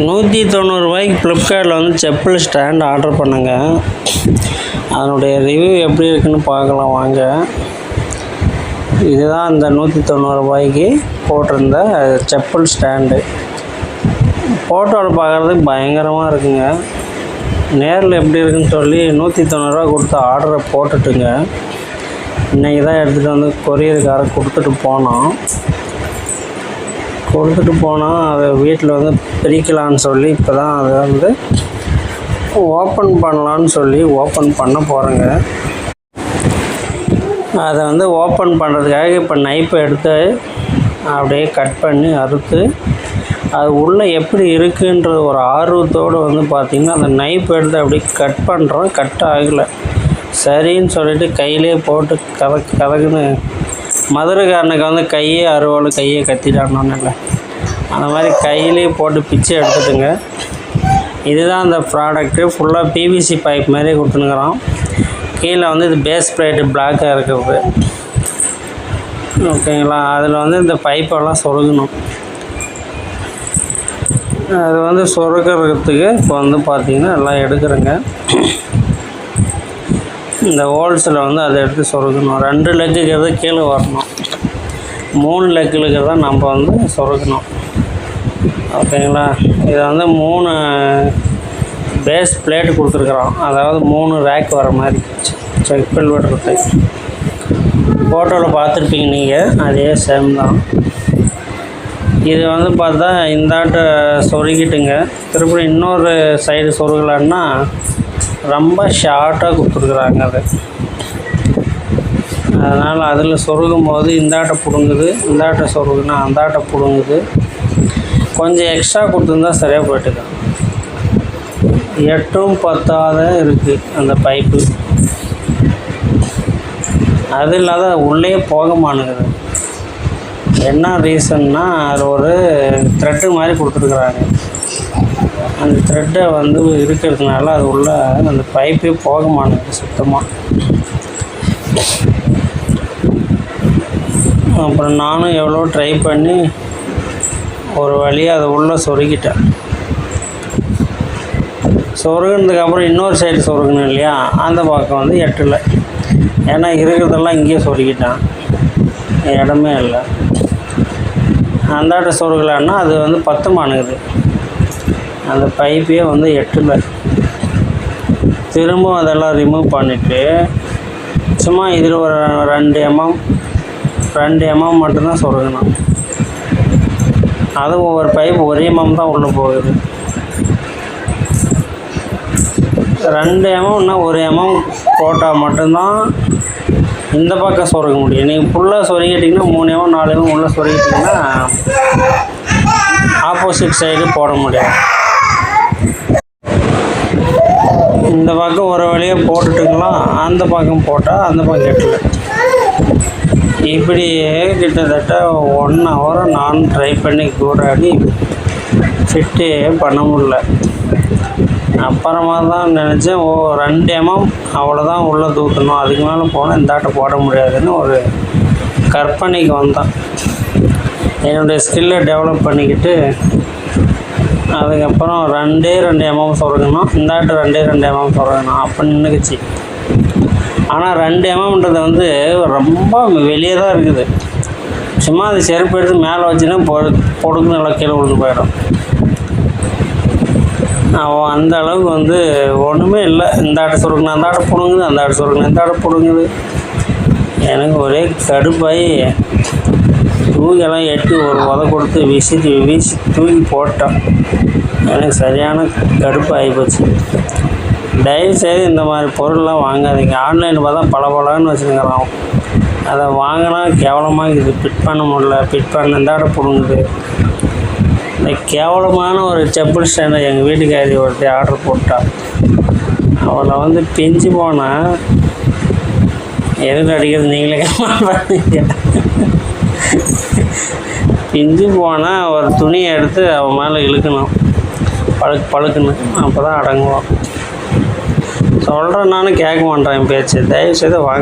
நூற்றி தொண்ணூறுரூவாய்க்கு ஃப்ளிப்கார்ட்டில் வந்து செப்பல் ஸ்டாண்ட் ஆர்டர் பண்ணுங்க. அதனுடைய ரிவ்யூ எப்படி இருக்குன்னு பார்க்கலாம் வாங்க. இதுதான் அந்த நூற்றி தொண்ணூறுரூபாய்க்கு போட்டிருந்த செப்பல் ஸ்டாண்டு ஃபோட்டோவில் பார்க்குறதுக்கு பயங்கரமாக இருக்குங்க. நேரில் எப்படி இருக்குன்னு சொல்லி நூற்றி தொண்ணூறுரூவா கொடுத்து ஆர்டரை போட்டுட்டுங்க. இன்றைக்கி தான் எடுத்துகிட்டு வந்து கொரியருக்காரர் கொடுத்துட்டு போனோம் கொடுத்துட்டு போனால் அதை வீட்டில் வந்து பிரிக்கலான்னு சொல்லி இப்போ தான் அதை வந்து ஓப்பன் பண்ணலான்னு சொல்லி ஓப்பன் பண்ண போகிறேங்க அதை வந்து ஓப்பன் பண்ணுறதுக்காக இப்போ நைப்பை எடுத்து அப்படியே கட் பண்ணி அறுத்து அது உள்ளே எப்படி இருக்குன்ற ஒரு ஆர்வத்தோடு வந்து பார்த்திங்கன்னா அந்த நைப் எடுத்து அப்படியே கட் பண்ணுறோம் கட் ஆகலை. சரின்னு சொல்லிட்டு கையிலே போட்டு கதக்கு கதக்குன்னு மதுரைக்காரனுக்கு வந்து கையே அறுவாள் கையே இல்லை. அந்த மாதிரி கையிலே போட்டு பிச்சை எடுத்துட்டுங்க. இதுதான் அந்த ப்ராடக்ட்டு ஃபுல்லாக பிவிசி பைப் மாதிரி கொடுத்துனுக்குறோம். கீழே வந்து இது பேஸ் பிளேட்டு பிளாக்காக இருக்குது. ஓகேங்களா அதில் வந்து இந்த பைப்பெல்லாம் சொருகணும். அது வந்து சொருக்கிறதுக்கு இப்போ வந்து பார்த்திங்கன்னா எல்லாம் எடுக்கிறேங்க. இந்த ஹோல்ஸில் வந்து அதை எடுத்து சொருகணும். ரெண்டு லெக்குங்கிறது கீழே வரணும். மூணு லெக்கில் தான் நம்ம வந்து சொருகணும். ஓகேங்களா? இதை வந்து மூணு பேஸ் பிளேட் கொடுத்துருக்குறோம் அதாவது மூணு ரேக் வர மாதிரி. செக் விடுறது ஃபோட்டோவில் பார்த்துருப்பீங்க நீங்கள் அதே சேம் தான். இது வந்து பார்த்தா இந்தாட்ட சொருகிட்டுங்க. திருப்பி இன்னொரு சைடு சொருகலான்னா ரொம்ப ஷார்ட்டாக கொடுத்துருக்குறாங்க அது. அதனால் அதில் சொருகும் போது இந்தாட்ட பிடுங்குது இந்தாட்ட சொருகுனா அந்தாட்ட பிடுங்குது. கொஞ்சம் எக்ஸ்ட்ரா கொடுத்துருந்தா சரியாக போயிட்டுதான். எட்டும் பத்தாத இருக்குது அந்த பைப்பு அது இல்லாத உள்ளே போக மாட்டேங்குது. என்ன ரீசன்னா அது ஒரு த்ரெட்டு மாதிரி கொடுத்துருக்குறாங்க. அந்த த்ரெட்டை வந்து இருக்கிறதுனால அது உள்ள அந்த பைப்பே போக மாட்டேங்குது சுத்தமாக அப்புறம் நானும் எவ்வளோ ட்ரை பண்ணி ஒரு வழியாக அதை உள்ளே சொருகிட்டேன். சொருகினதுக்கப்புறம் இன்னொரு சைடு சொருகணும் இல்லையா? அந்த பக்கம் வந்து எட்டில். ஏன்னா இருக்கிறதெல்லாம் இங்கேயே சொருகிட்டான். இடமே இல்லை. அந்தாட்ட சொருகலான்னா அது வந்து பத்து பத்தமானுக்குது அந்த பைப்பே வந்து எட்டலை. திரும்ப அதெல்லாம் ரிமூவ் பண்ணிவிட்டு சும்மா இதில் ஒரு ரெண்டு எம்எம் ரெண்டு எம்எம் மட்டும்தான் சொருகணும். அது ஒவ்வொரு பைப் ஒரே எம்எம் தான் உள்ளே போகுது. ரெண்டு எம்எம்னா ஒரு எம்எம் போட்டால் மட்டும்தான் இந்த பக்கம் சொருக முடியும். நீங்கள் ஃபுல்லாக சொருகிட்டிங்கன்னா மூணு எம்எம் நாலு எம்எம் உள்ளே சொருகிட்டிங்கன்னா ஆப்போசிட் சைடு போட முடியாது. இந்த பக்கம் ஒரு வழியாக போட்டுட்டுங்களா? அந்த பக்கம் போட்டால் அந்த பக்கம் எட்டில் இப்படியே கிட்டத்தட்ட ஒன் ஹவரை நான் ட்ரை பண்ணி கூடாடி ஃபிட்டே பண்ண முடில அப்புறமா தான் நினச்சேன் ஓ ரெண்டு எம்எம் அவ்வளோதான் உள்ளே தூக்கணும். அதுக்கு மேலே போனால் இந்த போட முடியாதுன்னு ஒரு கற்பனைக்கு வந்தேன். என்னுடைய ஸ்கில்லை டெவலப் பண்ணிக்கிட்டு அதுக்கப்புறம் ரெண்டே ரெண்டு எம்எம் சொருகணும் இந்தாட்டு ரெண்டே ரெண்டு எம்எம் சொருகணும் அப்போ நின்றுக்குச்சு ஆனால் ரெண்டு எம்எம்ன்றது வந்து ரொம்ப வெளியே தான் இருக்குது. சும்மா அது செருப்பு எடுத்து மேலே வச்சுன்னா பொ பொடுக்கு நல்லா கீழே விழுந்து போயிடும். அவன் அந்த அளவுக்கு வந்து ஒன்றுமே இல்லை. இந்த ஆட்டை சொருக்கணும் அந்த ஆட்டை பிடுங்குது அந்த ஆட்டை சொருக்கணும் இந்த ஆட்டை பிடுங்குது. எனக்கு ஒரே கடுப்பாகி தூக்கெல்லாம் எட்டி ஒரு உதை கொடுத்து வீசி வீசி தூக்கி போட்டான் எனக்கு சரியான கடுப்பு ஆகிப்போச்சு தயவு செய்து இந்த மாதிரி பொருள்லாம் வாங்காதீங்க. ஆன்லைனில் பார்த்தா பல பலன்னு வச்சுருக்கிறான். அதை வாங்கினா கேவலமாக இது ஃபிட் பண்ண முடியல. ஃபிட் பண்ண இந்த பிடுங்குது. இந்த கேவலமான ஒரு செப்பல் ஸ்டாண்டை எங்கள் வீட்டுக்காரி ஒருத்தி ஆர்டர் போட்டாள் அவளை வந்து பிஞ்சு போனால் எதுக்கு அடிக்கிறது? நீங்களே பண்ணீங்க இஞ்சி போனால் ஒரு துணியை எடுத்து அவன் மேலே இழுக்கணும். பழுக்கு பழுக்குன்னு. அப்போ தான் அடங்குவான். சொல்கிறேன் நானும் கேட்க மாட்டேன் என் பேச்சு. தயவு செய்து வாங்க.